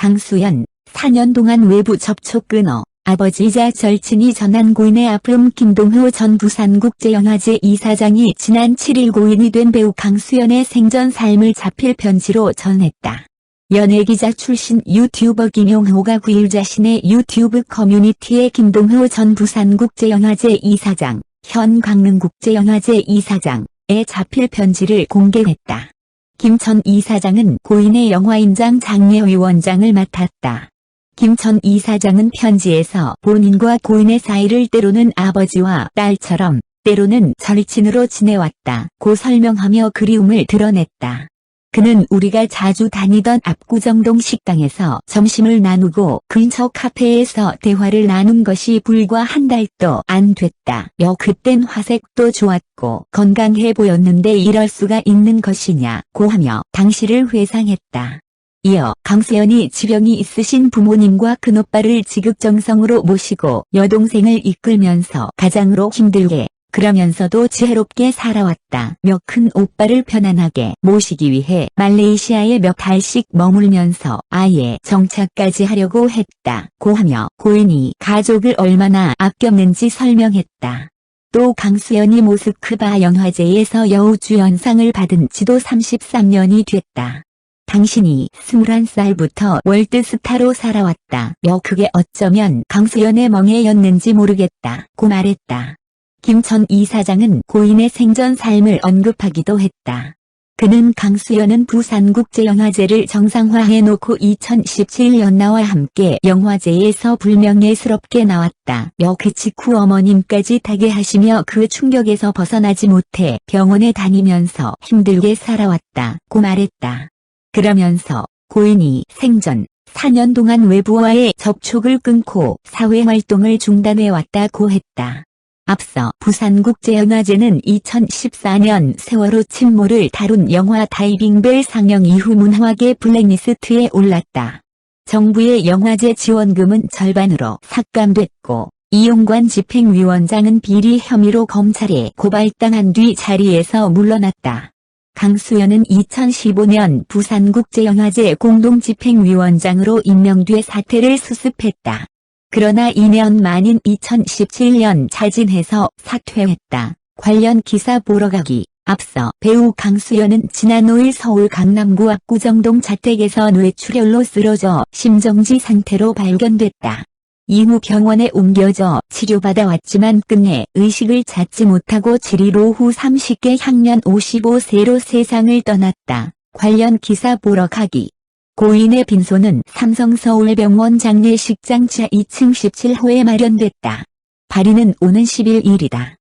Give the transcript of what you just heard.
강수연, 4년 동안 외부 접촉 끊어 아버지이자 절친이 전한 고인의 아픔 김동호 전 부산국제영화제 이사장이 지난 7일 고인이 된 배우 강수연의 생전 삶을 자필 편지로 전했다. 연예기자 출신 유튜버 김용호가 9일 자신의 유튜브 커뮤니티에 김동호 전 부산국제영화제 이사장, 현 강릉국제영화제 이사장의 자필 편지를 공개했다. 김전 이사장은 고인의 영화인장 장례 위원장을 맡았다. 김전 이사장은 편지에서 본인과 고인의 사이를 때로는 아버지와 딸처럼 때로는 절친으로 지내왔다 고 설명하며 그리움을 드러냈다. 그는 우리가 자주 다니던 압구정동 식당에서 점심을 나누고 근처 카페에서 대화를 나눈 것이 불과 한 달도 안 됐다. 여 그땐 화색도 좋았고 건강해 보였는데 이럴 수가 있는 것이냐고 하며 당시를 회상했다. 이어 강수연이 지병이 있으신 부모님과 큰오빠를 지극정성으로 모시고 여동생을 이끌면서 가장으로 힘들게 그러면서도 지혜롭게 살아왔다. 며큰 오빠를 편안하게 모시기 위해 말레이시아에 몇 달씩 머물면서 아예 정착까지 하려고 했다 고 하며 고인이 가족을 얼마나 아꼈는지 설명했다. 또 강수연이 모스크바 영화제에서 여우주연상을 받은 지도 33년이 됐다. 당신이 21살부터 월드스타로 살아왔다. 며 그게 어쩌면 강수연의 멍해였는지 모르겠다 고 말했다. 김전 이사장은 고인의 생전 삶을 언급하기도 했다. 그는 강수연은 부산국제영화제를 정상화해놓고 2017년 나와 함께 영화제에서 불명예스럽게 나왔다. 며 그 직후 어머님까지 타게 하시며 그 충격에서 벗어나지 못해 병원에 다니면서 힘들게 살아왔다고 말했다. 그러면서 고인이 생전 4년 동안 외부와의 접촉을 끊고 사회활동을 중단해왔다고 했다. 앞서 부산국제영화제는 2014년 세월호 침몰을 다룬 영화 다이빙벨 상영 이후 문화계 블랙리스트에 올랐다. 정부의 영화제 지원금은 절반으로 삭감됐고 이용관 집행위원장은 비리 혐의로 검찰에 고발당한 뒤 자리에서 물러났다. 강수연은 2015년 부산국제영화제 공동집행위원장으로 임명 뒤 사퇴를 수습했다. 그러나 2년 만인 2017년 자진해서 사퇴했다. 관련 기사 보러 가기 앞서 배우 강수연은 지난 5일 서울 강남구 압구정동 자택에서 뇌출혈로 쓰러져 심정지 상태로 발견됐다. 이후 병원에 옮겨져 치료받아 왔지만 끝내 의식을 찾지 못하고 7일 오후 30개 향년 55세로 세상을 떠났다. 관련 기사 보러 가기 고인의 빈소는 삼성서울병원 장례식장 지하 2층 17호에 마련됐다. 발인은 오는 11일이다.